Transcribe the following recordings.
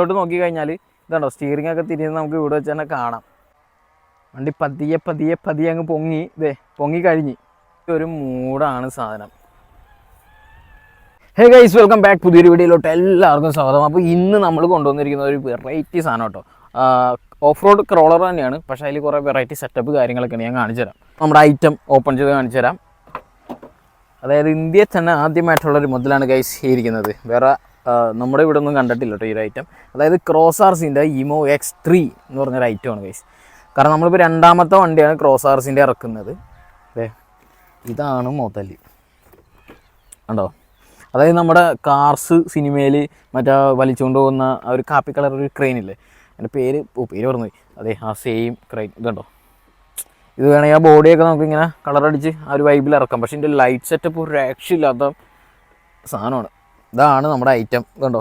ഇങ്ങോട്ട് നോക്കി കഴിഞ്ഞാൽ ഇതുണ്ടോ? സ്റ്റിയറിംഗ് ഒക്കെ തിരിഞ്ഞ് നമുക്ക് ഇവിടെ വെച്ച് തന്നെ കാണാം. വണ്ടി പതിയെ പതിയെ പതിയെ അങ്ങ് പൊങ്ങി ഇതേ പൊങ്ങി കഴിഞ്ഞ്. ഒരു മൂടാണ് സാധനം. ഹേ ഗൈസ് വെൽക്കം ബാക്ക് പുതിയൊരു വീഡിയോയിലോട്ട് എല്ലാവർക്കും സ്വാഗതം. അപ്പോൾ ഇന്ന് നമ്മൾ കൊണ്ടുവന്നിരിക്കുന്ന ഒരു വെറൈറ്റി സാധനം കേട്ടോ. ഓഫ് റോഡ് ക്രോളർ തന്നെയാണ്. പക്ഷേ അതിൽ കുറേ വെറൈറ്റി സെറ്റപ്പ് കാര്യങ്ങളൊക്കെയാണ് ഞാൻ കാണിച്ചു തരാം. നമ്മുടെ ഐറ്റം ഓപ്പൺ ചെയ്ത് കാണിച്ചു തരാം. അതായത് ഇന്ത്യയിൽ തന്നെ ആദ്യമായിട്ടുള്ള ഒരു മുതലാണ് ഗൈസ് ഇരിക്കുന്നത്. വേറെ നമ്മുടെ ഇവിടെ ഒന്നും കണ്ടിട്ടില്ല കേട്ടോ ഈ ഒരു ഐറ്റം അതായത് ക്രോസ് ആർ സിന്റെ ഇമോ എക്സ് ത്രീ എന്ന് പറഞ്ഞൊരു ഐറ്റമാണ് ഗൈസ് കാരണം നമ്മളിപ്പോൾ രണ്ടാമത്തെ വണ്ടിയാണ് ക്രോസ് ആർ സിന്റെ ഇറക്കുന്നത്. അതെ ഇതാണ് മോത്തല്ലി ഉണ്ടോ അതായത് നമ്മുടെ കാർസ് സിനിമയിൽ മറ്റേ വലിച്ചുകൊണ്ട് പോകുന്ന ആ ഒരു കാപ്പി കളർ ഒരു ക്രെയിൻ ഇല്ലേ? എന്റെ പേര് ഓ പേര് പറഞ്ഞു അതെ ആ സെയിം ക്രെയിൻ ഇതുണ്ടോ ഇത് വേണമെങ്കിൽ ആ ബോഡിയൊക്കെ നമുക്കിങ്ങനെ കളറടിച്ച് ആ ഒരു വൈബിൽ ഇറക്കാം. പക്ഷേ ഇതിന്റെ ലൈറ്റ് സെറ്റപ്പ് ഒരു രക്ഷയില്ലാത്ത സാധനമാണ്. ഇതാണ് നമ്മുടെ ഐറ്റം കണ്ടോ?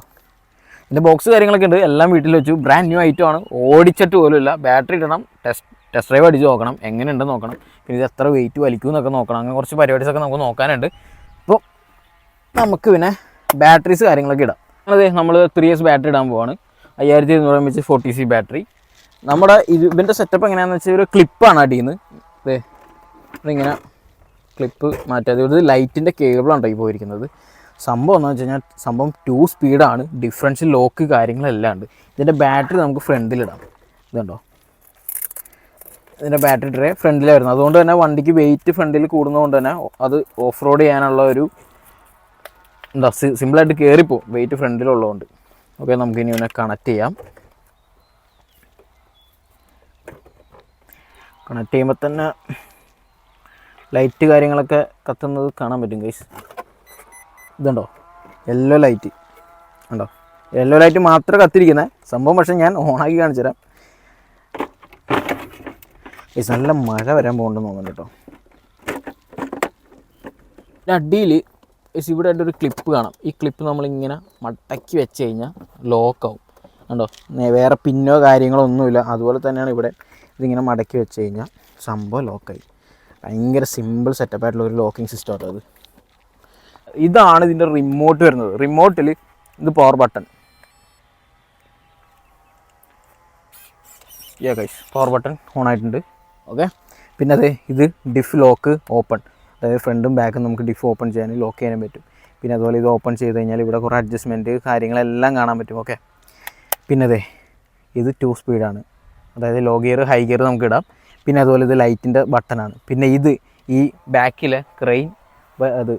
ഇതിന്റെ ബോക്സ് കാര്യങ്ങളൊക്കെ ഉണ്ട്. എല്ലാം വീട്ടിൽ വെച്ചു. ബ്രാൻഡ് ന്യൂ ഐറ്റം ആണ്. ഓടിച്ചിട്ട് പോലുമില്ല ബാറ്ററി ഇടണം. ടെസ്റ്റ് ടെസ്റ്റ് ഡ്രൈവ് അടിച്ച് നോക്കണം. എങ്ങനെയുണ്ടെന്ന് നോക്കണം. പിന്നെ ഇത് എത്ര വെയിറ്റ് വലിക്കും എന്നൊക്കെ നോക്കണം. അങ്ങനെ കുറച്ച് പരിപാടീസൊക്കെ നമുക്ക് നോക്കാനുണ്ട്. അപ്പോൾ നമുക്ക് പിന്നെ ബാറ്ററീസ് കാര്യങ്ങളൊക്കെ ഇടാം. അതെ നമ്മൾ ത്രീ ഇയേഴ്സ് ബാറ്ററി ഇടാൻ പോവാണ്. അയ്യായിരത്തി ഇരുന്നൂറ് M H forty C battery നമ്മുടെ ഇത് ഇതിന്റെ സെറ്റപ്പ് എങ്ങനെയാണെന്ന് വെച്ചാൽ ഒരു ക്ലിപ്പാണ് അടിയുന്നത് അതെ ഇതിങ്ങനെ ക്ലിപ്പ് മാറ്റാതെ. ഇത് ലൈറ്റിന്റെ കേബിളാണ് ഈ പോയിരിക്കുന്നത്. സംഭവം എന്ന് വെച്ച് കഴിഞ്ഞാൽ സംഭവം ടു സ്പീഡാണ് ഡിഫറൻഷ്യൽ ലോക്ക് കാര്യങ്ങളെല്ലാം ഉണ്ട്. ഇതിന്റെ ബാറ്ററി നമുക്ക് ഫ്രണ്ടിലിടാം ഇതുണ്ടോ? ഇതിന്റെ ബാറ്ററി ട്രേ വരുന്നത്. അതുകൊണ്ട് തന്നെ വണ്ടിക്ക് വെയിറ്റ് ഫ്രണ്ടിൽ കൂടുന്നതുകൊണ്ട് തന്നെ അത് ഓഫ് റോഡ് ചെയ്യാനുള്ള ഒരു എന്താ സിമ്പിളായിട്ട് കയറിപ്പോവും വെയിറ്റ് ഫ്രണ്ടിലുള്ളതുകൊണ്ട് ഓക്കെ നമുക്ക് ഇനി ഇവനെ കണക്ട് ചെയ്യാം. കണക്ട് ചെയ്യുമ്പോൾ തന്നെ ലൈറ്റ് കാര്യങ്ങളൊക്കെ കത്തുന്നത് കാണാൻ പറ്റും ഗൈസ് ഇതുണ്ടോ? യെല്ലോ ലൈറ്റ് ഉണ്ടോ യെല്ലോ ലൈറ്റ് മാത്രം കത്തിരിക്കുന്നത് സംഭവം പക്ഷെ ഞാൻ ഓണാക്കി കാണിച്ചു തരാം നല്ല മഴ വരാൻ പോകുന്നുണ്ടെന്ന് തോന്നുന്നുണ്ട് കേട്ടോ. അടിയിൽ ഇവിടെ ഒരു ക്ലിപ്പ് കാണാം. ഈ ക്ലിപ്പ് നമ്മളിങ്ങനെ മടക്കി വെച്ച് കഴിഞ്ഞാൽ ലോക്കാവും കണ്ടോ? വേറെ പിന്നോ കാര്യങ്ങളോ ഒന്നുമില്ല. അതുപോലെ തന്നെയാണ് ഇവിടെ ഇതിങ്ങനെ മടക്കി വെച്ച് കഴിഞ്ഞാൽ സംഭവം ലോക്കായി ഭയങ്കര സിമ്പിൾ സെറ്റപ്പ് ആയിട്ടുള്ള ഒരു ലോക്കിംഗ് സിസ്റ്റം ആട്ടോ അത്. ഇതാണ് ഇതിന്റെ റിമോട്ട് വരുന്നത്. റിമോട്ടിൽ ഇത് power button yeah guys power button on ആയിട്ടുണ്ട്. ഓക്കെ പിന്നെ അതെ ഇത് ഡിഫ് ലോക്ക് ഓപ്പൺ അതായത് ഫ്രണ്ടും ബാക്കും നമുക്ക് ഡിഫ് ഓപ്പൺ ചെയ്യാനും ലോക്ക് ചെയ്യാനും പറ്റും. പിന്നെ അതുപോലെ ഇത് ഓപ്പൺ ചെയ്ത് കഴിഞ്ഞാൽ ഇവിടെ കുറേ അഡ്ജസ്റ്റ്മെന്റ് കാര്യങ്ങളെല്ലാം കാണാൻ പറ്റും. ഓക്കെ പിന്നെ അതെ ഇത് ടു സ്പീഡാണ് അതായത് ലോ ഗിയർ ഹൈ ഗിയർ നമുക്ക് ഇടാം. പിന്നെ അതുപോലെ ഇത് ലൈറ്റിന്റെ ബട്ടണാണ് പിന്നെ ഇത് ഈ ബാക്കിലെ ക്രെയിൻ അത്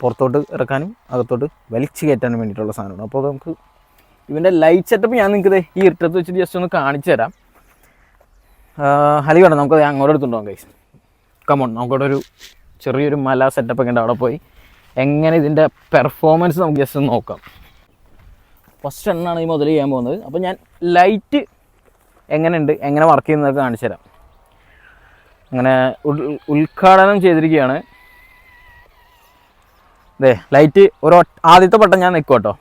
പുറത്തോട്ട് ഇറക്കാനും അകത്തോട്ട് വലിച്ചു കയറ്റാനും വേണ്ടിയിട്ടുള്ള സാധനമാണ്. അപ്പോൾ നമുക്ക് ഇവന്റെ ലൈറ്റ് സെറ്റപ്പ് ഞാൻ നിങ്ങൾക്ക് ഈ ഇട്ടത്ത് വെച്ചിട്ട് ജസ്റ്റ് ഒന്ന് കാണിച്ചു തരാം. ഹലി വേണം നമുക്കത് അങ്ങോട്ട് എടുത്തുണ്ടോ കൈസ് കമോൺ നമുക്കവിടെ ഒരു ചെറിയൊരു മല സെറ്റപ്പ് ഒക്കെ ഉണ്ട് അവിടെ പോയി. എങ്ങനെ ഇതിന്റെ പെർഫോമൻസ് നമുക്ക് ജസ്റ്റ് ഒന്ന് നോക്കാം. ഫസ്റ്റ് എണ്ണാണ് ഈ മുതൽ ചെയ്യാൻ പോകുന്നത്. അപ്പോൾ ഞാൻ ലൈറ്റ് എങ്ങനെയുണ്ട് എങ്ങനെ വർക്ക് ചെയ്യുന്നതൊക്കെ കാണിച്ചു തരാം. അങ്ങനെ ഉദ്ഘാടനം ചെയ്തിരിക്കുകയാണ്. ദേ ലൈറ്റ് ഒരു ആദ്യത്തെ പട്ടം ഞാൻ നിൽക്കും കേട്ടോ.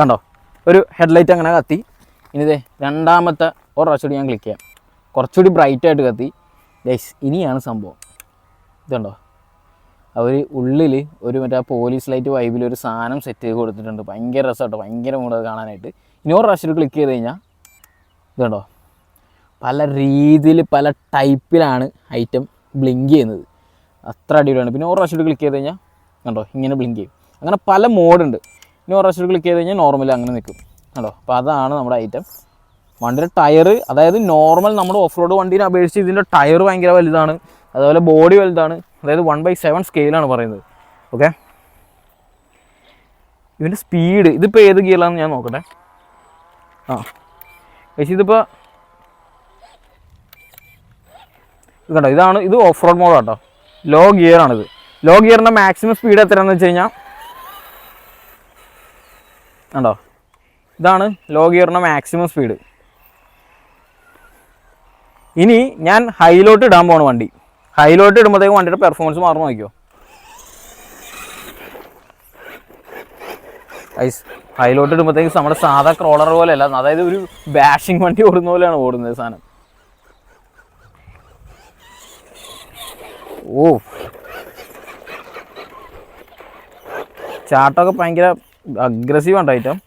കണ്ടോ? ഒരു ഹെഡ് ലൈറ്റ് അങ്ങനെ കത്തി. ഇനി ഇതേ രണ്ടാമത്തെ ഒരു പ്രാവശ്യം ഞാൻ ക്ലിക്ക് ചെയ്യാം. കുറച്ചുകൂടി ബ്രൈറ്റായിട്ട് കത്തി. ഗൈസ് ഇനിയാണ് സംഭവം. ഇതുണ്ടോ? അവർ ഉള്ളിൽ ഒരു മറ്റേ പോലീസ് ലൈറ്റ് വൈബിൽ ഒരു സാധനം സെറ്റ് ചെയ്ത് കൊടുത്തിട്ടുണ്ട്. ഭയങ്കര രസമാട്ടോ ഭയങ്കര മൂടത് കാണാനായിട്ട്. ഇനി ഒരു പ്രാവശ്യം ക്ലിക്ക് ചെയ്ത് കഴിഞ്ഞാൽ ഇതുണ്ടോ? പല രീതിയിൽ പല ടൈപ്പിലാണ് ഐറ്റം ബ്ലിങ്ക് ചെയ്യുന്നത്. അത്ര അടിപൊളിയാണ്. പിന്നെ ഒരു പ്രാവശ്യം ക്ലിക്ക് ചെയ്ത് കഴിഞ്ഞാൽ കണ്ടോ? ഇങ്ങനെ ബ്ലിങ്ക് ചെയ്യും. അങ്ങനെ പല മോഡുണ്ട് ഇനി പ്രാവശ്യം ക്ലിക്ക് ചെയ്ത് കഴിഞ്ഞാൽ നോർമൽ അങ്ങനെ നിൽക്കും. കണ്ടോ? അപ്പോൾ അതാണ് നമ്മുടെ ഐറ്റം വണ്ടിയുടെ ടയർ അതായത് നോർമൽ നമ്മുടെ ഓഫ് റോഡ് വണ്ടീനെ അപേക്ഷിച്ച് ഇതിന്റെ ടയർ ഭയങ്കര വലുതാണ്. അതുപോലെ ബോഡി വലുതാണ്. അതായത് വൺ ബൈ സെവൻ സ്കെയിലാണ് പറയുന്നത്. ഓക്കെ ഇതിന്റെ സ്പീഡ് ഇതിപ്പോൾ ഏത് ഗിയറിലാണെന്ന് ഞാൻ നോക്കട്ടെ. ആ. പക്ഷേ ഇതിപ്പോൾ ഇത് കണ്ടോ? ഇതാണ് ഇത് ഓഫ് റോഡ് മോഡാണ് കേട്ടോ ലോ ഗിയറാണിത് ലോ ഗിയറിന്റെ മാക്സിമം സ്പീഡ് എത്രയാണെന്ന് വെച്ച് കഴിഞ്ഞാൽ ഉണ്ടോ ഇതാണ് ലോ ഗിയറിന്റെ മാക്സിമം സ്പീഡ് ഇനി ഞാൻ ഹൈലോട്ട് ഇടാൻ പോണ വണ്ടി. ഹൈലോട്ട് ഇടുമ്പോഴത്തേക്ക് വണ്ടിയുടെ പെർഫോമൻസ് മാറും നോക്കിയോ ഐസ് ഹൈലോട്ട് ഇടുമ്പോഴത്തേക്ക് നമ്മുടെ സാധാ ക്രോളർ പോലെയല്ല അതായത് ഒരു ബാഷിംഗ് വണ്ടി ഓടുന്ന പോലെയാണ് ഓടുന്നത് സാധനം. ഓ ചാട്ടമൊക്കെ ഭയങ്കര അഗ്രസീവ് ആണ് ഐറ്റം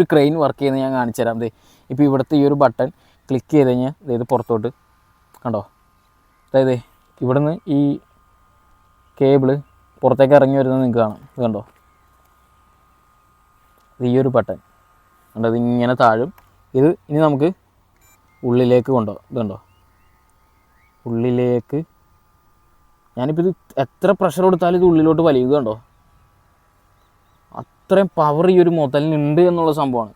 ഒരു ക്രെയിൻ വർക്ക് ചെയ്യുന്നത് ഞാൻ കാണിച്ചു തരാം ദേ ഇപ്പോൾ ഇവിടുത്തെ ഈ ഒരു ബട്ടൺ ക്ലിക്ക് ചെയ്ത് കഴിഞ്ഞാൽ അതായത് പുറത്തോട്ട് കണ്ടോ? അതായത് ഇവിടുന്ന് ഈ കേബിൾ പുറത്തേക്ക് ഇറങ്ങി വരുന്നത് നിങ്ങൾക്ക് കാണാം. ഇത് കണ്ടോ? ഈ ഒരു ബട്ടൺ കണ്ടോ? ഇത് ഇങ്ങനെ താഴും. ഇത് ഇനി നമുക്ക് ഉള്ളിലേക്ക് കൊണ്ടോ ഇത് കണ്ടോ? ഉള്ളിലേക്ക്. ഞാനിപ്പോൾ ഇത് എത്ര പ്രഷർ കൊടുത്താലും ഇത് ഉള്ളിലോട്ട് വലിയ ഇത് കണ്ടോ? അത്രയും പവർ ഈ ഒരു മുതലിനുണ്ട് എന്നുള്ള സംഭവമാണ്.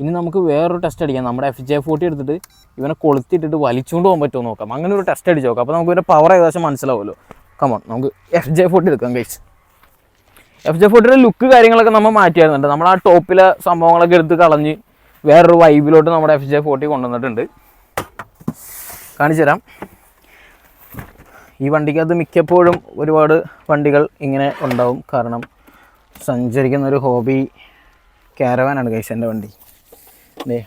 ഇനി നമുക്ക് വേറൊരു ടെസ്റ്റ് അടിക്കാം. നമ്മുടെ എഫ് ജെ ഫോർട്ടി എടുത്തിട്ട് ഇവനെ കൊളുത്തിട്ടിട്ട് വലിച്ചുകൊണ്ട് പോകാൻ പറ്റുമോ നോക്കാം. അങ്ങനെ ഒരു ടെസ്റ്റ് അടിച്ച് നോക്കാം. അപ്പോൾ നമുക്ക് ഇവന്റെ പവർ ഏകദേശം മനസ്സിലാവുമല്ലോ. കമോൺ നമുക്ക് എഫ് ജെ ഫോർട്ടി എടുക്കാം കഴിച്ച് എഫ് ജെ ഫോർട്ടിയുടെ ലുക്ക് കാര്യങ്ങളൊക്കെ നമ്മൾ മാറ്റിയായിരുന്നുണ്ട്. നമ്മൾ ആ ടോപ്പിലെ സംഭവങ്ങളൊക്കെ എടുത്ത് കളഞ്ഞ് വേറൊരു വൈബിലോട്ട് നമ്മുടെ എഫ് ജെ ഫോർട്ടി കൊണ്ടുവന്നിട്ടുണ്ട്. കാണിച്ചുതരാം. ഈ വണ്ടിക്കകത്ത് മിക്കപ്പോഴും ഒരുപാട് വണ്ടികൾ ഇങ്ങനെ ഉണ്ടാവും. കാരണം സഞ്ചരിക്കുന്ന ഒരു ഹോബി ക്യാരവാനാണ് കൈസ് എന്റെ വണ്ടി. ദേ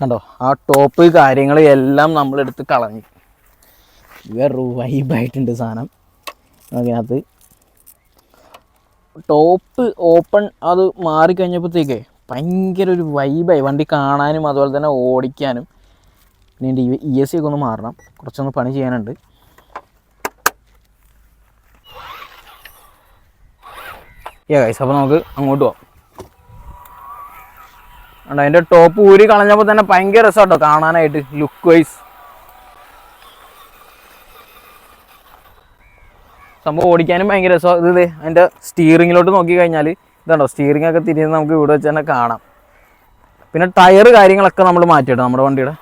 കണ്ടോ? ആ ടോപ്പ് കാര്യങ്ങൾ എല്ലാം നമ്മളെടുത്ത് കളഞ്ഞു. വേറൊരു വൈബായിട്ടുണ്ട് സാധനം. അതിനകത്ത് ടോപ്പ് ഓപ്പൺ അത് മാറിക്കഴിഞ്ഞപ്പോഴത്തേക്കേ ഭയങ്കര ഒരു വൈബായി വണ്ടി കാണാനും അതുപോലെ തന്നെ ഓടിക്കാനും. പിന്നെ എന്റെ ഇ എസ് സി ഒക്കെ ഒന്ന് മാറണം. കുറച്ചൊന്ന് പണി ചെയ്യാനുണ്ട്. യാ ഗൈസ് അപ്പോൾ നമുക്ക് അങ്ങോട്ട് പോവാം. കണ്ടോ അതിന്റെ ടോപ്പ് ഊരി കളഞ്ഞപ്പോൾ തന്നെ ഭയങ്കര രസമാട്ടോ കാണാനായിട്ട് ലുക്ക് വൈസ് സംഭവം ഓടിക്കാനും ഭയങ്കര രസമാണ് ഇത് അതിന്റെ സ്റ്റീറിങ്ങിലോട്ട് നോക്കി കഴിഞ്ഞാൽ ഇതുണ്ടോ സ്റ്റിയറിംഗ് ഒക്കെ തിരിഞ്ഞ് നമുക്ക് ഇവിടെ വെച്ച് തന്നെ കാണാം. പിന്നെ ടയർ കാര്യങ്ങളൊക്കെ നമ്മൾ മാറ്റിയിട്ടോ നമ്മുടെ വണ്ടിയുടെ.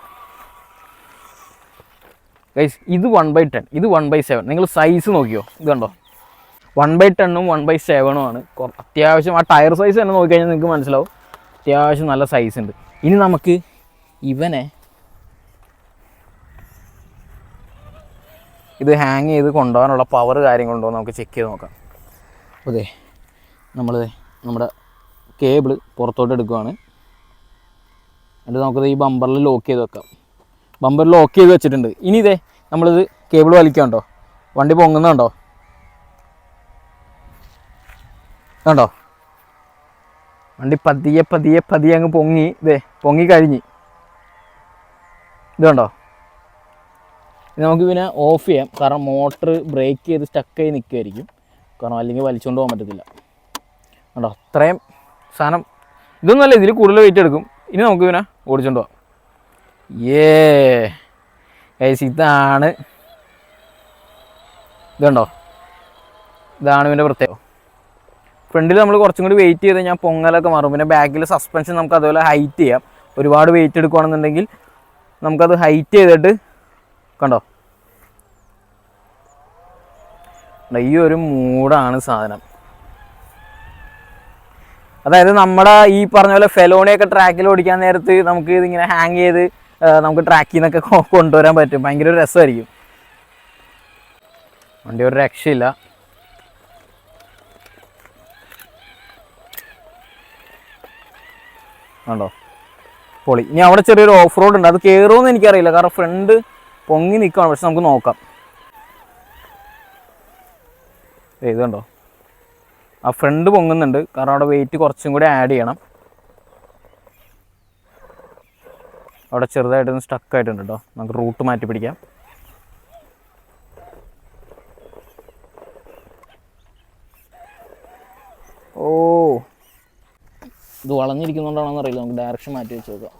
ഗൈസ് ഇത് വൺ ബൈ ടെൻ ഇത് വൺ ബൈ സെവൻ നിങ്ങൾ സൈസ് നോക്കിയോ ഇത് കണ്ടോ? വൺ ബൈ ടെണ്ണും വൺ ബൈ സെവനും ആണ്. അത്യാവശ്യം ആ ടയർ സൈസ് തന്നെ നോക്കിക്കഴിഞ്ഞാൽ നിങ്ങൾക്ക് മനസ്സിലാവും. അത്യാവശ്യം നല്ല സൈസ് ഉണ്ട്. ഇനി നമുക്ക് ഇവനെ ഇത് ഹാങ് ചെയ്ത് കൊണ്ടുപോകാനുള്ള പവർ കാര്യങ്ങളുണ്ടോ നമുക്ക് ചെക്ക് ചെയ്ത് നോക്കാം. അതെ നമ്മൾ നമ്മുടെ കേബിൾ പുറത്തോട്ട് എടുക്കുവാണ്. എന്നിട്ട് നമുക്കത് ഈ ബമ്പറിൽ ലോക്ക് ചെയ്ത് വെക്കാം. ബമ്പറിൽ ലോക്ക് ചെയ്ത് വെച്ചിട്ടുണ്ട്. ഇനി ഇതേ നമ്മളിത് കേബിൾ വലിക്കാം വലിക്കാണ്ടോ വണ്ടി പൊങ്ങുന്നുണ്ടോ? കണ്ടോ? വണ്ടി പതിയെ പതിയെ പതിയെ അങ്ങ് പൊങ്ങി. ഇതേ പൊങ്ങി കഴിഞ്ഞ്. ഇത് കണ്ടോ? നമുക്ക് പിന്നെ ഓഫ് ചെയ്യാം. കാരണം മോട്ടർ ബ്രേക്ക് ചെയ്ത് സ്റ്റക്കായി നിൽക്കുമായിരിക്കും കാരണം അല്ലെങ്കിൽ വലിച്ചുകൊണ്ട് പോകാൻ പറ്റത്തില്ല. കണ്ടോ? അത്രയും സാധനം. ഇതൊന്നുമല്ല ഇതിൽ കൂടുതൽ വെയിറ്റ് എടുക്കും. ഇനി നമുക്ക് പിന്നെ ഓടിച്ചുകൊണ്ട് പോവാം ഏ ഗൈസ് ഇതാണ്. ഇതുണ്ടോ ഇതാണ് ഇതിന്റെ പ്രത്യേകം ഫ്രണ്ടിൽ നമ്മൾ കുറച്ചും കൂടി വെയിറ്റ് ചെയ്ത് കഴിഞ്ഞാൽ പൊങ്ങലൊക്കെ മാറും. പിന്നെ ബാക്കിൽ സസ്പെൻഷൻ നമുക്ക് അതുപോലെ ഹൈറ്റ് ചെയ്യാം. ഒരുപാട് വെയിറ്റ് എടുക്കുകയാണെന്നുണ്ടെങ്കിൽ നമുക്കത് ഹൈറ്റ് ചെയ്തിട്ട് കണ്ടോ? ഈ ഒരു മൂടാണ് സാധനം. അതായത് നമ്മുടെ ഈ പറഞ്ഞ പോലെ ഫെലോണിയൊക്കെ ട്രാക്കിൽ ഓടിക്കാൻ നേരത്ത് നമുക്ക് ഇതിങ്ങനെ ഹാങ് ചെയ്ത് നമുക്ക് ട്രാക്കിൽ നിന്നൊക്കെ കൊണ്ടുവരാൻ പറ്റും. ഭയങ്കര ഒരു രസമായിരിക്കും. വണ്ടി ഒരു രക്ഷയില്ല. കണ്ടോ? പൊളി. ഇനി അവിടെ ചെറിയൊരു ഓഫ് റോഡ് ഉണ്ട്. അത് കയറുമെന്ന് എനിക്കറിയില്ല. കാരണം ഫ്രണ്ട് പൊങ്ങി നിൽക്കുകയാണ് പക്ഷെ നമുക്ക് നോക്കാം. ഇത് കണ്ടോ? ആ ഫ്രണ്ട് പൊങ്ങുന്നുണ്ട്. കാരണം അവിടെ വെയിറ്റ് കുറച്ചും കൂടി ആഡ് ചെയ്യണം. അവിടെ ചെറുതായിട്ടൊന്ന് സ്റ്റക്ക് ആയിട്ടുണ്ട് കേട്ടോ നമുക്ക് റൂട്ട് മാറ്റി പിടിക്കാം. ഓ. ഇത് വളഞ്ഞിരിക്കുന്നുണ്ടാണോ അറിയില്ല. നമുക്ക് ഡയറക്ഷൻ മാറ്റി വെച്ച് നോക്കാം.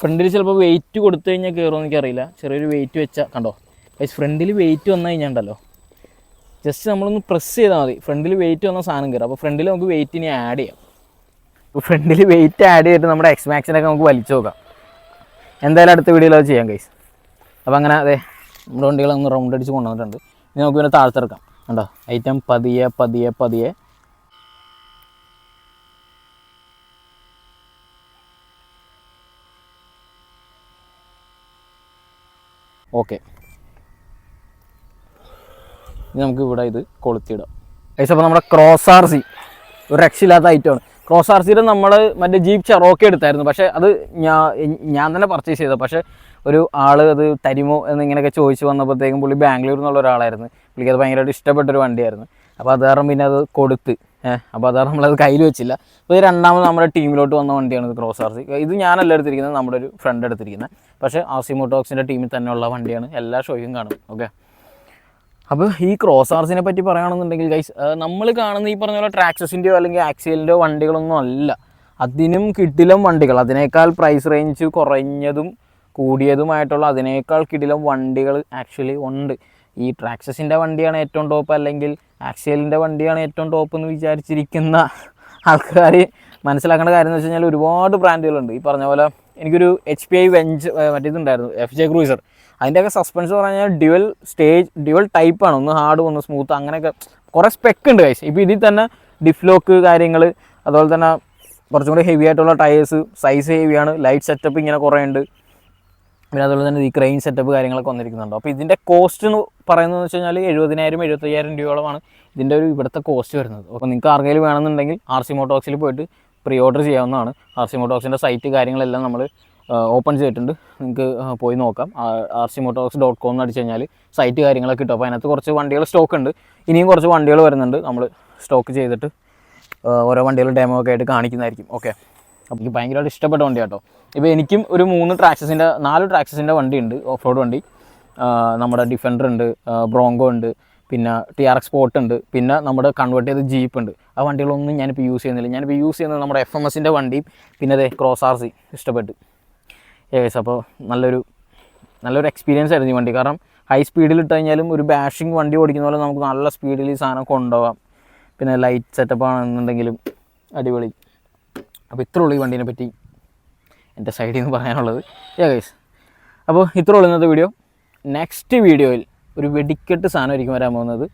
ഫ്രണ്ടിൽ ചിലപ്പോൾ വെയിറ്റ് കൊടുത്തു കഴിഞ്ഞാൽ കയറുമോ എനിക്ക് അറിയില്ല ചെറിയൊരു വെയിറ്റ് വെച്ചാൽ കണ്ടോ? ഫ്രണ്ടിൽ വെയിറ്റ് വന്നു കഴിഞ്ഞാണ്ടല്ലോ. ജസ്റ്റ് നമ്മളൊന്ന് പ്രസ് ചെയ്താൽ മതി. ഫ്രണ്ടിൽ വെയിറ്റ് വന്ന സാധനം കയറും അപ്പോൾ ഫ്രണ്ടിൽ നമുക്ക് വെയിറ്റ് ഇനി ആഡ് ചെയ്യാം. അപ്പോൾ ഫ്രണ്ടിൽ വെയിറ്റ് ആഡ് ചെയ്തിട്ട് നമ്മുടെ എക്സ് മാക്സിനൊക്കെ നമുക്ക് വലിച്ചു നോക്കാം. എന്തായാലും അടുത്ത വീഡിയോയിൽ അത് ചെയ്യാം കൈസ് അപ്പോൾ അങ്ങനെ അതെ നമ്മുടെ വണ്ടികൾ ഒന്ന് റൗണ്ട് അടിച്ച് കൊണ്ടുവന്നിട്ടുണ്ട്. ഇനി നമുക്ക് പിന്നെ താഴ്ത്തിറക്കാം. കണ്ടോ? ഐറ്റം പതിയെ പതിയെ പതിയെ. ഓക്കെ ഇനി നമുക്ക് ഇവിടെ ഇത് കൊളുത്തിയിടാം. ഏകദേശം അപ്പോൾ നമ്മുടെ ക്രോസ് ആർ സി ഒരു രക്ഷയില്ലാത്ത ഐറ്റമാണ് ക്രോസ് ആർ സിയുടെ നമ്മൾ മറ്റേ ജീപ്പ് ചെറോക്കെ എടുത്തായിരുന്നു. പക്ഷേ അത് ഞാൻ ഞാൻ തന്നെ പർച്ചേസ് ചെയ്തത്. പക്ഷേ ഒരു ആൾ അത് തരുമോ എന്ന് ഇങ്ങനെയൊക്കെ ചോദിച്ചു വന്നപ്പോഴത്തേക്കും പുള്ളി ബാംഗ്ലൂർ എന്നുള്ള ഒരാളായിരുന്നു. പുള്ളിക്ക് അത് ഭയങ്കരമായിട്ട് ഇഷ്ടപ്പെട്ടൊരു വണ്ടിയായിരുന്നു. അപ്പോൾ അത് കാരണം പിന്നെ അത് കൊടുത്ത് അപ്പോൾ അത് കാരണം നമ്മളത് കയ്യിൽ വെച്ചില്ല. അപ്പോൾ ഇത് രണ്ടാമത് നമ്മുടെ ടീമിലോട്ട് വന്ന വണ്ടിയാണ് ഇത് ക്രോസ് ആർ സി ഇത് ഞാനല്ല എടുത്തിരിക്കുന്നത് നമ്മുടെ ഒരു ഫ്രണ്ട് എടുത്തിരിക്കുന്നത്. പക്ഷേ ആർ സി മോട്ടോക്സിന്റെ ടീമിൽ തന്നെയുള്ള വണ്ടിയാണ്. എല്ലാ ഷോയും കാണും. ഓക്കെ. അപ്പോൾ ഈ ക്രോസ് ആർസിനെ പറ്റി പറയുകയാണെന്നുണ്ടെങ്കിൽ ഗൈസ് നമ്മൾ കാണുന്ന ഈ പറഞ്ഞ പോലെ ട്രാക്സസിന്റെയോ അല്ലെങ്കിൽ ആക്സിലിന്റെയോ വണ്ടികളൊന്നും അല്ല. അതിനും കിട്ടിലും വണ്ടികൾ. അതിനേക്കാൾ പ്രൈസ് റേഞ്ച് കുറഞ്ഞതും കൂടിയതുമായിട്ടുള്ള അതിനേക്കാൾ കിടിലം വണ്ടികൾ ആക്ച്വലി ഉണ്ട്. ഈ ട്രാക്സസിന്റെ വണ്ടിയാണ് ഏറ്റവും ടോപ്പ് അല്ലെങ്കിൽ ആക്സിയലിന്റെ വണ്ടിയാണ് ഏറ്റവും ടോപ്പ് എന്ന് വിചാരിച്ചിരിക്കുന്ന ആൾക്കാർ മനസ്സിലാക്കേണ്ട കാര്യം എന്ന് വെച്ച് കഴിഞ്ഞാൽ ഒരുപാട് ബ്രാൻഡുകളുണ്ട്. ഈ പറഞ്ഞ പോലെ എനിക്കൊരു എച്ച് പി ഐ വെഞ്ച് മറ്റേതുണ്ടായിരുന്നു എഫ് ജെ ക്രൂസർ അതിന്റെയൊക്കെ സസ്പെൻസ് പറഞ്ഞു കഴിഞ്ഞാൽ ഡ്യുവൽ സ്റ്റേജ് ഡ്യുവൽ ടൈപ്പ് ആണ്. ഒന്ന് ഹാർഡ് ഒന്ന് സ്മൂത്ത് അങ്ങനെയൊക്കെ കുറേ സ്പെക്ക് ഉണ്ട് കൈസ് ഇപ്പോൾ ഇതിൽ തന്നെ ഡിഫ്ലോക്ക് കാര്യങ്ങൾ അതുപോലെ തന്നെ കുറച്ചും കൂടി ഹെവി ആയിട്ടുള്ള ടയേഴ്സ് സൈസ് ഹെവിയാണ് ലൈറ്റ് സെറ്റപ്പ് ഇങ്ങനെ കുറേ ഉണ്ട്. പിന്നെ അതുപോലെ തന്നെ ഈ ക്രെയിൻ സെറ്റപ്പ് കാര്യങ്ങളൊക്കെ വന്നിരിക്കുന്നുണ്ട്. അപ്പോൾ ഇതിന്റെ കോസ്റ്റ് എന്ന് പറയുന്നത് വെച്ച് കഴിഞ്ഞാൽ എഴുപതിനായിരം എഴുപത്തയ്യായിരം രൂപയോളമാണ് ഇതിന്റെ ഒരു ഇവിടുത്തെ കോസ്റ്റ് വരുന്നത്. അപ്പോൾ നിങ്ങൾക്ക് ആർക്കെങ്കിലും വേണമെന്നുണ്ടെങ്കിൽ ആർ സി മോട്ടോക്സിൽ പോയിട്ട് പ്രീ ഓർഡർ ചെയ്യാവുന്നതാണ് ആർ സി മോട്ടോക്സിന്റെ സൈറ്റ് കാര്യങ്ങളെല്ലാം നമ്മൾ ഓപ്പൺ ചെയ്തിട്ടുണ്ട്. നിങ്ങൾക്ക് പോയി നോക്കാം. R C Motox dot com എന്ന് അടിച്ച് കഴിഞ്ഞാൽ സൈറ്റ് കാര്യങ്ങളൊക്കെ കിട്ടും. അപ്പോൾ അതിനകത്ത് കുറച്ച് വണ്ടികൾ സ്റ്റോക്ക് ഉണ്ട്. ഇനിയും കുറച്ച് വണ്ടികൾ വരുന്നുണ്ട്. നമ്മൾ സ്റ്റോക്ക് ചെയ്തിട്ട് ഓരോ വണ്ടികളും ഡെമോ ഒക്കെ ആയിട്ട് കാണിക്കുന്നതായിരിക്കും. ഓക്കെ അപ്പോൾ എനിക്ക് ഭയങ്കരമായിട്ട് ഇഷ്ടപ്പെട്ട വണ്ടി കേട്ടോ ഇപ്പോൾ എനിക്കും ഒരു മൂന്ന് ട്രാക്സസിന്റെ നാല് ട്രാക്സസിന്റെ വണ്ടിയുണ്ട് ഓഫ് റോഡ് വണ്ടി നമ്മുടെ ഡിഫൻഡർ ഉണ്ട് ബ്രോങ്കോ ഉണ്ട് പിന്നെ ടി ആർ എക്സ് സ്പോട്ട് ഉണ്ട് പിന്നെ നമ്മുടെ കൺവേർട്ട് ചെയ്ത ജീപ്പ് ഉണ്ട്. ആ വണ്ടികളൊന്നും ഞാനിപ്പോൾ യൂസ് ചെയ്യുന്നില്ല. ഞാനിപ്പോൾ യൂസ് ചെയ്യുന്നത് നമ്മുടെ എഫ് എം എസിന്റെ വണ്ടിയും പിന്നെ അതെ ക്രോസ് ആർ സി ഇഷ്ടപ്പെട്ടു. ഏകദേശം അപ്പോൾ നല്ലൊരു നല്ലൊരു എക്സ്പീരിയൻസ് ആയിരുന്നു ഈ വണ്ടി. കാരണം ഹൈ സ്പീഡിൽ ഇട്ട് കഴിഞ്ഞാലും ഒരു ബാഷിങ് വണ്ടി ഓടിക്കുന്ന പോലെ നമുക്ക് നല്ല സ്പീഡിൽ ഈ സാധനം കൊണ്ടുപോകാം. പിന്നെ ലൈറ്റ് സെറ്റപ്പ് ആണെന്നുണ്ടെങ്കിലും അടിപൊളി. അപ്പോൾ ഇത്രയുള്ളൂ ഈ വണ്ടീനെ പറ്റി. എന്റെ സൈഡിൽ നിന്ന് പറയാനുള്ളത്. യാ ഗൈസ് അപ്പോൾ ഇത്ര ഉള്ള ഇന്നത്തെ വീഡിയോ നെക്സ്റ്റ് വീഡിയോയിൽ ഒരു വെടിക്കെട്ട് സാധനമായിരിക്കും വരാൻ പോകുന്നത്.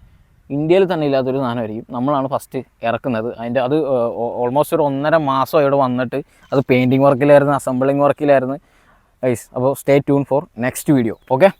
ഇന്ത്യയിൽ തന്നെ ഇല്ലാത്തൊരു സാധനമായിരിക്കും. നമ്മളാണ് ഫസ്റ്റ് ഇറക്കുന്നത്. അതിന്റെ അത് ഓൾമോസ്റ്റ് ഒരു ഒന്നര മാസം ഇവിടെ വന്നിട്ട് അത് പെയിന്റിങ് വർക്കിലായിരുന്നു അസംബ്ലിങ് വർക്കിലായിരുന്നു ഗൈസ് അപ്പോൾ stay tune for next video okay